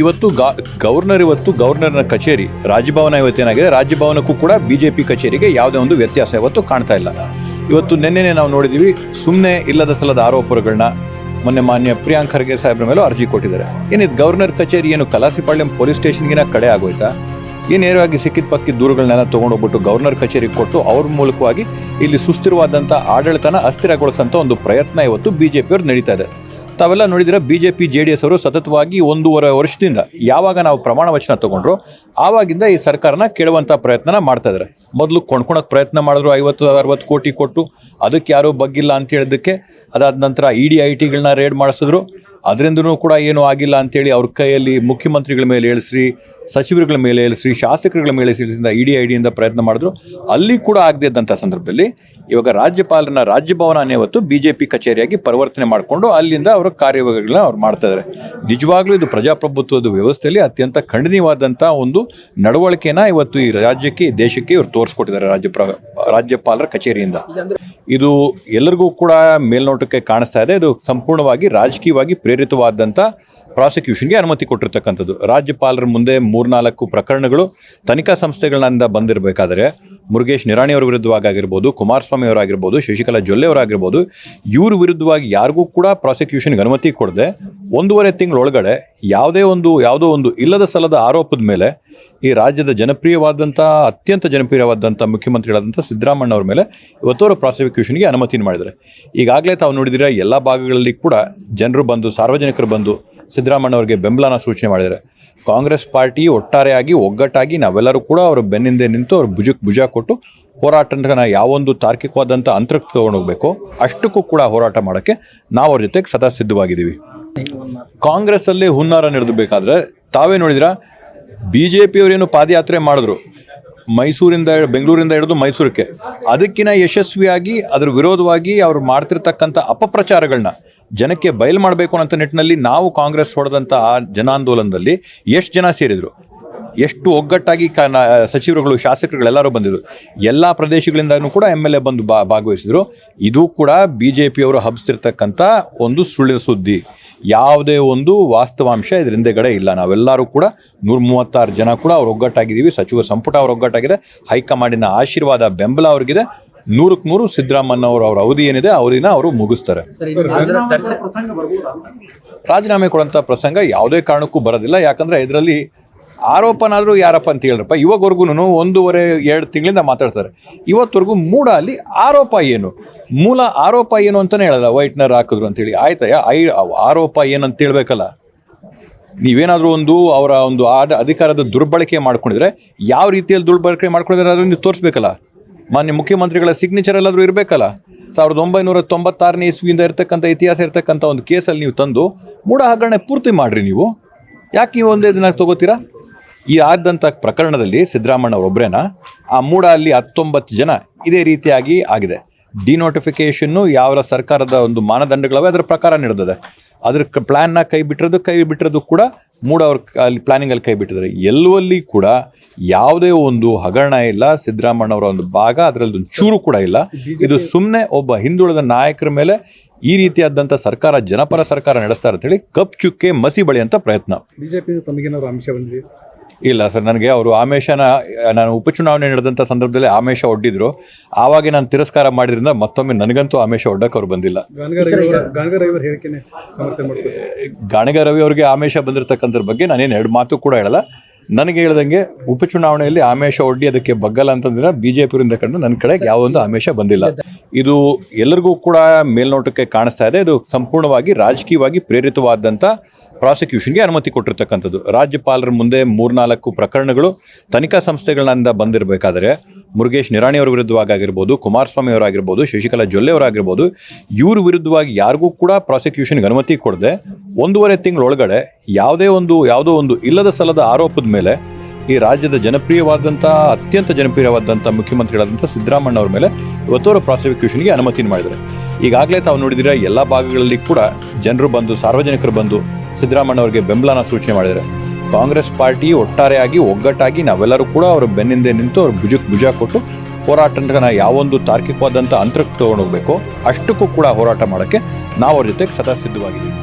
ಇವತ್ತು ಗವರ್ನರ್ ಇವತ್ತು ಗವರ್ನರ್ನ ಕಚೇರಿ, ರಾಜಭವನ ಇವತ್ತೇನಾಗಿದೆ ರಾಜಭವನಕ್ಕೂ ಕೂಡ ಬಿಜೆಪಿ ಕಚೇರಿಗೆ ಯಾವುದೇ ಒಂದು ವ್ಯತ್ಯಾಸ ಇವತ್ತು ಕಾಣ್ತಾ ಇಲ್ಲ. ಇವತ್ತು ನಿನ್ನೆನೆ ನಾವು ನೋಡಿದೀವಿ ಸುಮ್ಮನೆ ಇಲ್ಲದ ಸಲದ ಆರೋಪಗಳನ್ನ ಮೊನ್ನೆ ಮಾನ್ಯ ಪ್ರಿಯಾಂಕ್ ಖರ್ಗೆ ಸಾಹೇಬ್ರ ಮೇಲೂ ಅರ್ಜಿ ಕೊಟ್ಟಿದ್ದಾರೆ. ಏನಿದು ಗವರ್ನರ್ ಕಚೇರಿ ಏನು ಕಲಾಸಿಪಾಳ್ಯಂ ಪೊಲೀಸ್ ಸ್ಟೇಷನ್ಗಿನ ಕಡೆ ಆಗೋಯ್ತಾ? ಈ ನೇರವಾಗಿ ಸಿಕ್ಕಿದ ಪಕ್ಕಿದ ದೂರುಗಳನ್ನೆಲ್ಲ ತೊಗೊಂಡೋಗ್ಬಿಟ್ಟು ಗವರ್ನರ್ ಕಚೇರಿಗೆ ಕೊಟ್ಟು ಅವ್ರ ಮೂಲಕವಾಗಿ ಇಲ್ಲಿ ಸುಸ್ಥಿರವಾದಂಥ ಆಡಳಿತನ ಅಸ್ಥಿರಗೊಳಿಸೋಂಥ ಒಂದು ಪ್ರಯತ್ನ ಇವತ್ತು ಬಿಜೆಪಿಯವರು ನಡೀತಾ ಇದೆ. ತಾವೆಲ್ಲ ನೋಡಿದ್ರೆ B J P J D S ಅವರು ಸತತವಾಗಿ ಒಂದೂವರೆ ವರ್ಷದಿಂದ ಯಾವಾಗ ನಾವು ಪ್ರಮಾಣ ವಚನ ತಗೊಂಡ್ರು ಆವಾಗಿಂದ ಈ ಸರ್ಕಾರನ ಕೇಳುವಂಥ ಪ್ರಯತ್ನನ ಮಾಡ್ತಾ ಇದ್ದಾರೆ ಮೊದಲು ಕೊಂಡ್ಕೊಳಕ್ ಪ್ರಯತ್ನ ಮಾಡಿದ್ರು ಐವತ್ತು, ಅರವತ್ತು ಕೋಟಿ ಕೊಟ್ಟು, ಅದಕ್ಕೆ ಯಾರೂ ಬಗ್ಗಿಲ್ಲ ಅಂತ ಹೇಳಿದ್ದಕ್ಕೆ ಅದಾದ ನಂತರ ಇ ಡಿ ಐ ಟಿಗಳನ್ನ ರೇಡ್ ಮಾಡಿಸಿದ್ರು. ಅದರಿಂದನೂ ಕೂಡ ಏನೂ ಆಗಿಲ್ಲ ಅಂತೇಳಿ ಅವ್ರ ಕೈಯಲ್ಲಿ ಮುಖ್ಯಮಂತ್ರಿಗಳ ಮೇಲೆ ಏಳಿಸ್ರಿ ಸಚಿವರುಗಳ ಮೇಲೆ ಇಳಿಸಿ ಶಾಸಕರುಗಳ ಮೇಲೆ ಇಡಿ ಐ ಡಿಯಿಂದ ಪ್ರಯತ್ನ ಮಾಡಿದ್ರು. ಅಲ್ಲಿ ಕೂಡ ಆಗದೇ ಇದ್ದಂಥ ಸಂದರ್ಭದಲ್ಲಿ ಇವಾಗ ರಾಜ್ಯಪಾಲರನ್ನ ರಾಜ್ಯಭವನ ಇವತ್ತು ಬಿ ಜೆ ಪಿ ಕಚೇರಿಯಾಗಿ ಪರಿವರ್ತನೆ ಮಾಡಿಕೊಂಡು ಅಲ್ಲಿಂದ ಅವರ ಕಾರ್ಯಗಳನ್ನ ಅವ್ರು ಮಾಡ್ತಾ ಇದ್ದಾರೆ ನಿಜವಾಗ್ಲೂ ಇದು ಪ್ರಜಾಪ್ರಭುತ್ವದ ವ್ಯವಸ್ಥೆಯಲ್ಲಿ ಅತ್ಯಂತ ಖಂಡನೀಯವಾದಂಥ ಒಂದು ನಡವಳಿಕೆನ ಇವತ್ತು ಈ ರಾಜ್ಯಕ್ಕೆ, ದೇಶಕ್ಕೆ ಇವರು ತೋರಿಸ್ಕೊಟ್ಟಿದ್ದಾರೆ ರಾಜ್ಯ ರಾಜ್ಯಪಾಲರ ಕಚೇರಿಯಿಂದ. ಇದು ಎಲ್ಲರಿಗೂ ಕೂಡ ಮೇಲ್ನೋಟಕ್ಕೆ ಕಾಣಿಸ್ತಾ ಇದೆ. ಇದು ಸಂಪೂರ್ಣವಾಗಿ ರಾಜಕೀಯವಾಗಿ ಪ್ರೇರಿತವಾದಂಥ ಪ್ರಾಸಿಕ್ಯೂಷನ್ಗೆ ಅನುಮತಿ ಕೊಟ್ಟಿರ್ತಕ್ಕಂಥದ್ದು. ರಾಜ್ಯಪಾಲರ ಮುಂದೆ ಮೂರ್ನಾಲ್ಕು ಪ್ರಕರಣಗಳು ತನಿಖಾ ಸಂಸ್ಥೆಗಳಿಂದ ಬಂದಿರಬೇಕಾದ್ರೆ ಮುರುಗೇಶ್ ನಿರಾಣಿಯವರ ವಿರುದ್ಧವಾಗಿ ಆಗಿರ್ಬೋದು, ಕುಮಾರಸ್ವಾಮಿ ಅವರಾಗಿರ್ಬೋದು ಶಶಿಕಲಾ ಜೊಲ್ಲೆ ಅವರಾಗಿರ್ಬೋದು ಇವ್ರ ವಿರುದ್ಧವಾಗಿ ಯಾರಿಗೂ ಕೂಡ ಪ್ರಾಸಿಕ್ಯೂಷನ್ಗೆ ಅನುಮತಿ ಕೊಡದೆ ಒಂದೂವರೆ ತಿಂಗಳೊಳಗಡೆ ಯಾವುದೇ ಒಂದು, ಯಾವುದೋ ಒಂದು ಇಲ್ಲದ ಸಲದ ಆರೋಪದ ಮೇಲೆ ಈ ರಾಜ್ಯದ ಜನಪ್ರಿಯವಾದಂಥ, ಅತ್ಯಂತ ಜನಪ್ರಿಯವಾದಂಥ ಮುಖ್ಯಮಂತ್ರಿಗಳಾದಂಥ ಸಿದ್ದರಾಮಣ್ಣ ಅವರ ಮೇಲೆ ಇವತ್ತವರು ಪ್ರಾಸಿಕ್ಯೂಷನ್ಗೆ ಅನುಮತಿ ಮಾಡಿದ್ದಾರೆ. ಈಗಾಗಲೇ ತಾವು ನೋಡಿದಿರ ಎಲ್ಲ ಭಾಗಗಳಲ್ಲಿ ಕೂಡ ಜನರು ಬಂದು, ಸಾರ್ವಜನಿಕರು ಬಂದು ಸಿದ್ದರಾಮಣ್ಣ ಅವರಿಗೆ ಬೆಂಬಲನ ಸೂಚನೆ ಮಾಡಿದ್ದಾರೆ. ಕಾಂಗ್ರೆಸ್ ಪಾರ್ಟಿ ಒಟ್ಟಾರೆಯಾಗಿ, ಒಗ್ಗಟ್ಟಾಗಿ ನಾವೆಲ್ಲರೂ ಕೂಡ ಅವರ ಬೆನ್ನಿಂದೆ ನಿಂತು ಅವ್ರ ಭುಜಕ್ಕೆ ಭುಜ ಕೊಟ್ಟು ಹೋರಾಟನ ಯಾವೊಂದು ತಾರ್ಕಿಕವಾದಂಥ ಅಂತರಕ್ಕೆ ತೊಗೊಂಡೋಗ್ಬೇಕು. ಅಷ್ಟಕ್ಕೂ ಕೂಡ ಹೋರಾಟ ಮಾಡೋಕ್ಕೆ ನಾವು ಅವ್ರ ಜೊತೆಗೆ ಸದಾ ಸಿದ್ಧವಾಗಿದ್ದೀವಿ. ಕಾಂಗ್ರೆಸ್ಸಲ್ಲಿ ಹುನ್ನಾರ ನಡೆದಬೇಕಾದ್ರೆ ತಾವೇ ನೋಡಿದಿರ ಬಿ ಜೆ ಪಿಯವರೇನು ಪಾದಯಾತ್ರೆ ಮಾಡಿದ್ರು. ಮೈಸೂರಿಂದ ಬೆಂಗಳೂರಿಂದ ಹಿಡಿದು ಮೈಸೂರಿಗೆ. ಅದಕ್ಕಿಂತ ಯಶಸ್ವಿಯಾಗಿ, ಅದರ ವಿರೋಧವಾಗಿ ಅವ್ರು ಮಾಡ್ತಿರ್ತಕ್ಕಂಥ ಅಪಪ್ರಚಾರಗಳನ್ನ ಜನಕ್ಕೆ ಬಯಲು ಮಾಡಬೇಕು ಅನ್ನೋ ನಿಟ್ಟಿನಲ್ಲಿ ನಾವು ಕಾಂಗ್ರೆಸ್ ಹೊಡೆದಂಥ ಆ ಜನಾಂದೋಲನದಲ್ಲಿ ಎಷ್ಟು ಜನ ಸೇರಿದರು? ಎಷ್ಟು ಒಗ್ಗಟ್ಟಾಗಿ ಕ ಸಚಿವರುಗಳು ಶಾಸಕರುಗಳೆಲ್ಲರೂ ಬಂದಿದ್ರು. ಎಲ್ಲ ಪ್ರದೇಶಗಳಿಂದನೂ ಕೂಡ ಎಂ ಎಲ್ ಎ ಬಂದು ಬಾ ಭಾಗವಹಿಸಿದರು. ಇದು ಕೂಡ ಬಿ ಜೆ ಪಿಯವರು ಹಬ್ಸ್ತಿರ್ತಕ್ಕಂಥ ಒಂದು ಸುಳ್ಳಿನ ಸುದ್ದಿ. ಯಾವುದೇ ಒಂದು ವಾಸ್ತವಾಂಶ ಇದ್ರ ಹಿಂದೆಗಡೆ ಇಲ್ಲ. ನಾವೆಲ್ಲರೂ ಕೂಡ ನೂರ ಮೂವತ್ತಾರು ಜನ ಕೂಡ ಅವ್ರು ಒಗ್ಗಟ್ಟಾಗಿದ್ದೀವಿ. ಸಚಿವ ಸಂಪುಟ ಅವ್ರು ಒಗ್ಗಟ್ಟಾಗಿದೆ. ಹೈಕಮಾಂಡಿನ ಆಶೀರ್ವಾದ ಬೆಂಬಲ ಅವ್ರಿಗಿದೆ. ನೂರಕ್ಕೆ ನೂರು ಸಿದ್ದರಾಮಯ್ಯ ಅವರು ಅವ್ರ ಅವಧಿ ಏನಿದೆ ಅವಧಿನ ಅವರು ಮುಗಿಸ್ತಾರೆ. ರಾಜೀನಾಮೆ ಕೊಡೋಂಥ ಪ್ರಸಂಗ ಯಾವುದೇ ಕಾರಣಕ್ಕೂ ಬರೋದಿಲ್ಲ. ಯಾಕಂದ್ರೆ ಇದರಲ್ಲಿ ಆರೋಪನಾದರೂ ಯಾರಪ್ಪ ಅಂತ ಹೇಳ್ರಪ್ಪ ಇವಾಗವರೆಗೂ ಒಂದೂವರೆ ಎರಡು ತಿಂಗಳಿಂದ ಮಾತಾಡ್ತಾರೆ. ಇವತ್ತವರೆಗೂ ಮೂಡ ಅಲ್ಲಿ ಆರೋಪ ಏನು? ಮೂಲ ಆರೋಪ ಏನು ಅಂತಲೇ ಹೇಳಲ್ಲ. ವೈಟ್ನರ್ ಹಾಕಿದ್ರು ಅಂತೇಳಿ ಆಯ್ತಾ ಐ ಆರೋಪ ಏನಂತ ಹೇಳ್ಬೇಕಲ್ಲ. ನೀವೇನಾದರೂ ಒಂದು ಅವರ ಒಂದು ಅಧಿಕಾರದ ದುರ್ಬಳಕೆ ಮಾಡ್ಕೊಂಡಿದ್ರೆ ಯಾವ ರೀತಿಯಲ್ಲಿ ದುರ್ಬಳಕೆ ಮಾಡ್ಕೊಂಡಿದ್ರೆ ಅದನ್ನು ನೀವು ತೋರಿಸ್ಬೇಕಲ್ಲ? ಮಾನ್ಯ ಮುಖ್ಯಮಂತ್ರಿಗಳ ಸಿಗ್ನೇಚರ್ ಎಲ್ಲಾದರೂ ಇರಬೇಕಲ್ಲ? ಸಾವಿರದ ಒಂಬೈನೂರ ತೊಂಬತ್ತಾರನೇ ಇಸ್ವಿಯಿಂದ ಇರತಕ್ಕಂಥ ಇತಿಹಾಸ, ಇರತಕ್ಕಂಥ ಒಂದು ಕೇಸಲ್ಲಿ ನೀವು ತಂದು ಮೂಢ ಹಗರಣೆ ಪೂರ್ತಿ ಮಾಡ್ರಿ ನೀವು. ಯಾಕೆ ನೀವು ಒಂದೇ ದಿನ ತಗೋತೀರಾ? ಈ ಆದಂಥ ಪ್ರಕರಣದಲ್ಲಿ ಸಿದ್ದರಾಮಣ್ಣ ಅವರೊಬ್ಬರೇನ ಆ ಮೂಡ ಅಲ್ಲಿ ಹತ್ತೊಂಬತ್ತು ಜನ ಇದೇ ರೀತಿಯಾಗಿ ಆಗಿದೆ. ಡಿನೋಟಿಫಿಕೇಷನ್ನು ಯಾವ ಸರ್ಕಾರದ ಒಂದು ಮಾನದಂಡಗಳವೆ, ಅದರ ಪ್ರಕಾರ ನಡೆದಿದೆ. ಅದ್ರ ಪ್ಲಾನ್ನ ಕೈ ಬಿಟ್ಟಿರೋದು ಕೈ ಬಿಟ್ಟಿರೋದು ಕೂಡ ಮೂಡ ಅವ್ರ ಪ್ಲಾನಿಂಗ್ ಅಲ್ಲಿ ಪ್ಲಾನಿಂಗಲ್ಲಿ ಕೈ ಬಿಟ್ಟಿದ್ದಾರೆ. ಎಲ್ಲುವಲ್ಲಿ ಕೂಡ ಯಾವುದೇ ಒಂದು ಹಗರಣ ಇಲ್ಲ ಸಿದ್ದರಾಮಣ್ಣ ಅವರ ಒಂದು ಭಾಗ ಅದರಲ್ಲಿ ಒಂದು ಚೂರು ಕೂಡ ಇಲ್ಲ. ಇದು ಸುಮ್ಮನೆ ಒಬ್ಬ ಹಿಂದುಳಿದ ನಾಯಕರ ಮೇಲೆ ಈ ರೀತಿಯಾದಂಥ ಸರ್ಕಾರ ಜನಪರ ಸರ್ಕಾರ ನಡೆಸ್ತಾರೆ ಅಂತೇಳಿ ಕಪ್ ಚುಕ್ಕೆ ಮಸಿ ಬಳಿಯಂಥ ಪ್ರಯತ್ನ. ಬಿಜೆಪಿ ತಮಗೇನಾದ್ರು ಅಂಶ ಬಂದಿದೆ ಇಲ್ಲ ಸರ್ ನನಗೆ ಅವರು ಆಮೇಶನ ನಾನು ಉಪಚುನಾವಣೆ ನಡೆದಂಥ ಸಂದರ್ಭದಲ್ಲಿ ಆಮೇಶ ಒಡ್ಡಿದ್ರು. ಆವಾಗ ನಾನು ತಿರಸ್ಕಾರ ಮಾಡಿದ್ರಿಂದ ಮತ್ತೊಮ್ಮೆ ನನಗಂತೂ ಆಮೇಶ ಒಡ್ಡಕ್ಕೆ ಅವ್ರು ಬಂದಿಲ್ಲ. ಗಾಣಗ ರವಿ ಅವರಿಗೆ ಆಮೇಶ ಬಂದಿರತಕ್ಕಂಥದ್ರ ಬಗ್ಗೆ ನಾನೇನು ಎರಡು ಮಾತು ಕೂಡ ಹೇಳಲ್ಲ. ನನಗೆ ಹೇಳ್ದಂಗೆ ಉಪಚುನಾವಣೆಯಲ್ಲಿ ಆಮೇಶ ಒಡ್ಡಿ ಅದಕ್ಕೆ ಬಗ್ಗಲ್ಲ ಅಂತಂದ್ರೆ ಬಿಜೆಪಿಯಿಂದ ಕಂಡು ನನ್ನ ಕಡೆ ಯಾವೊಂದು ಆಮೇಶ ಬಂದಿಲ್ಲ. ಇದು ಎಲ್ಲರಿಗೂ ಕೂಡ ಮೇಲ್ನೋಟಕ್ಕೆ ಕಾಣಿಸ್ತಾ ಇದೆ. ಇದು ಸಂಪೂರ್ಣವಾಗಿ ರಾಜಕೀಯವಾಗಿ ಪ್ರೇರಿತವಾದಂಥ ಪ್ರಾಸಿಕ್ಯೂಷನ್ಗೆ ಅನುಮತಿ ಕೊಟ್ಟಿರ್ತಕ್ಕಂಥದ್ದು. ರಾಜ್ಯಪಾಲರ ಮುಂದೆ ಮೂರ್ನಾಲ್ಕು ಪ್ರಕರಣಗಳು ತನಿಖಾ ಸಂಸ್ಥೆಗಳಿಂದ ಬಂದಿರಬೇಕಾದ್ರೆ ಮುರುಗೇಶ್ ನಿರಾಣಿಯವರ ವಿರುದ್ಧವಾಗಿ ಆಗಿರ್ಬೋದು ಕುಮಾರಸ್ವಾಮಿ ಅವರಾಗಿರ್ಬೋದು, ಶಶಿಕಲಾ ಜೊಲ್ಲೆ ಅವರಾಗಿರ್ಬೋದು, ಇವ್ರ ವಿರುದ್ಧವಾಗಿ ಯಾರಿಗೂ ಕೂಡ ಪ್ರಾಸಿಕ್ಯೂಷನ್ಗೆ ಅನುಮತಿ ಕೊಡದೆ ಒಂದೂವರೆ ತಿಂಗಳೊಳಗಡೆ ಯಾವುದೇ ಒಂದು, ಯಾವುದೋ ಒಂದು ಇಲ್ಲದ ಸಲದ ಆರೋಪದ ಮೇಲೆ ಈ ರಾಜ್ಯದ ಜನಪ್ರಿಯವಾದಂಥ, ಅತ್ಯಂತ ಜನಪ್ರಿಯವಾದಂಥ ಮುಖ್ಯಮಂತ್ರಿಗಳಾದಂಥ ಸಿದ್ದರಾಮಣ್ಣ ಅವರ ಮೇಲೆ ಇವತ್ತವರು ಪ್ರಾಸಿಕ್ಯೂಷನ್ಗೆ ಅನುಮತಿ ಮಾಡಿದ್ದಾರೆ. ಈಗಾಗಲೇ ತಾವು ನೋಡಿದಿರ, ಎಲ್ಲ ಭಾಗಗಳಲ್ಲಿ ಕೂಡ ಜನರು ಬಂದು, ಸಾರ್ವಜನಿಕರು ಬಂದು ಸಿದ್ದರಾಮಣ್ಣ ಅವರಿಗೆ ಬೆಂಬಲನ ಸೂಚನೆ ಮಾಡಿದ್ದಾರೆ. ಕಾಂಗ್ರೆಸ್ ಪಾರ್ಟಿ ಒಟ್ಟಾರೆಯಾಗಿ, ಒಗ್ಗಟ್ಟಾಗಿ ನಾವೆಲ್ಲರೂ ಕೂಡ ಅವರ ಬೆನ್ನಿಂದೆ ನಿಂತು ಅವ್ರ ಭುಜಕ್ಕೆ ಭುಜ ಕೊಟ್ಟು ಹೋರಾಟನ ಯಾವೊಂದು ತಾರ್ಕಿಕವಾದಂಥ ಅಂತರಕ್ಕೆ ತೊಗೊಂಡೋಗ್ಬೇಕು, ಅಷ್ಟಕ್ಕೂ ಕೂಡ ಹೋರಾಟ ಮಾಡೋಕ್ಕೆ ನಾವು ಅವ್ರ ಜೊತೆಗೆ ಸದಾ ಸಿದ್ಧವಾಗಿದ್ದೀವಿ.